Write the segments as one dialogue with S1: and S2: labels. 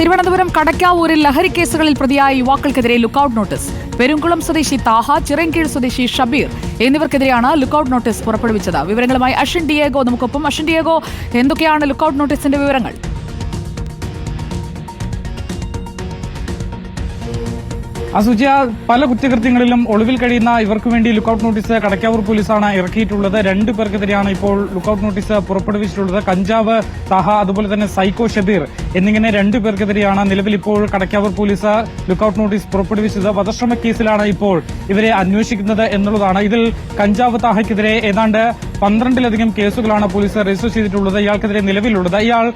S1: തിരുവനന്തപുരം കടക്കാവൂരിൽ ലഹരി കേസുകളിൽ പ്രതിയായ യുവാക്കൾക്കെതിരെ ലുക്കൌട്ട് നോട്ടീസ്. പെരുംകുളം സ്വദേശി താഹ ചിറങ്കീഴ് സ്വദേശി ഷബീർ എന്നിവർക്കെതിരെയാണ് ലുക്കൌട്ട് നോട്ടീസ് പുറപ്പെടുവിച്ചത്. വിവരങ്ങളുമായി അഷിൻ ഡിയേഗോ നമുക്കൊപ്പം. അഷിൻ ഡിയേഗോ എന്തൊക്കെയാണ് ലുക്കൌട്ട് നോട്ടീസിന്റെ വിവരങ്ങൾ?
S2: അസുചിയ പല കുറ്റകൃത്യങ്ങളിലും ഒളിവിൽ കഴിയുന്ന ഇവർക്ക് വേണ്ടി ലുക്കൌട്ട് നോട്ടീസ് കടക്കാവൂർ പോലീസാണ് ഇറക്കിയിട്ടുള്ളത്. രണ്ടു പേർക്കെതിരെയാണ് ഇപ്പോൾ ലുക്കൌട്ട് നോട്ടീസ് പുറപ്പെടുവിച്ചിട്ടുള്ളത്. കഞ്ചാവ് തഹ അതുപോലെ തന്നെ സൈക്കോ ഷബീർ എന്നിങ്ങനെ രണ്ടു പേർക്കെതിരെയാണ് നിലവിൽ ഇപ്പോൾ കടക്കാവൂർ പോലീസ് ലുക്കൌട്ട് നോട്ടീസ് പുറപ്പെടുവിച്ചത്. വധശ്രമ കേസിലാണ് ഇപ്പോൾ ഇവരെ അന്വേഷിക്കുന്നത് എന്നുള്ളതാണ്. ഇതിൽ കഞ്ചാവ് താഹയ്ക്കെതിരെ ഏതാണ്ട് പന്ത്രണ്ടിലധികം കേസുകളാണ് പോലീസ് രജിസ്റ്റർ ചെയ്തിട്ടുള്ളത്. ഇയാൾക്കെതിരെ നിലവിലുള്ളത്. ഇയാൾ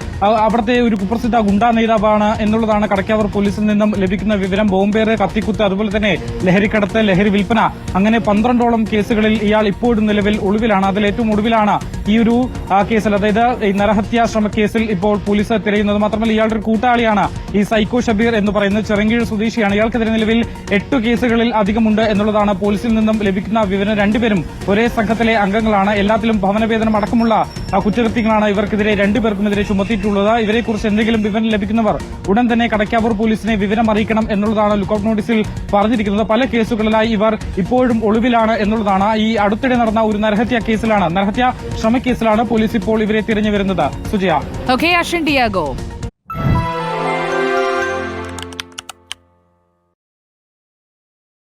S2: അവിടുത്തെ ഒരു കുപ്രസിദ്ധ ഗുണ്ടാ നേതാവാണ് എന്നുള്ളതാണ് കടക്കാവൂർ പോലീസിൽ നിന്നും ലഭിക്കുന്ന വിവരം. ബോംബേറ് കത്തിക്കുത്ത് അതുപോലെ തന്നെ ലഹരിക്കടത്ത് ലഹരി വിൽപ്പന. അങ്ങനെ പന്ത്രണ്ടോളം കേസുകളിൽ ഇയാൾ ഇപ്പോഴും നിലവിൽ ഒളിവിലാണ്. അതിൽ ഏറ്റവും ഒടുവിലാണ് ഈ ഒരു കേസിൽ അതായത് ഈ നരഹത്യാ ശ്രമക്കേസിൽ കേസിൽ ഇപ്പോൾ പോലീസ് തിരയുന്നത് മാത്രമല്ല ഇയാളുടെ ഒരു കൂട്ടാളിയാണ് ഈ സൈക്കോ ഷബീർ എന്ന് പറയുന്നത് ചെറങ്കീഴ് സ്വദേശിയാണ്. ഇയാൾക്കെതിരെ നിലവിൽ എട്ട് കേസുകളിൽ അധികമുണ്ട് എന്നുള്ളതാണ് പോലീസിൽ നിന്നും ലഭിക്കുന്ന വിവരം. രണ്ടുപേരും ഒരേ സംഘത്തിലെ അംഗങ്ങളാണ്. എല്ലാത്തിലും ഭവനവേതനം അടക്കമുള്ള കുറ്റകൃത്യങ്ങളാണ് ഇവർക്കെതിരെ രണ്ടുപേർക്കുമെതിരെ ചുമത്തിയിട്ടുള്ളത്. ഇവരെക്കുറിച്ച് എന്തെങ്കിലും വിവരം ലഭിക്കുന്നവർ ഉടൻ തന്നെ കടക്കാവൂർ പോലീസിനെ വിവരം അറിയിക്കണം എന്നുള്ളതാണ് ലുക്കൌട്ട് നോട്ടീസിൽ പറഞ്ഞിരിക്കുന്നത്. പല കേസുകളിലായി ഇവർ ഇപ്പോഴും ഒളിവിലാണ് എന്നുള്ളതാണ്. ഈ അടുത്തിടെ നടന്ന ഒരു നരഹത്യ കേസിലാണ്. നരഹത്യ ശ്രമക്കേസിലാണ് പോലീസ് ഇപ്പോൾ ഇവരെ തിരഞ്ഞു വരുന്നത്. സുജയ.
S1: ഡിയേഗോ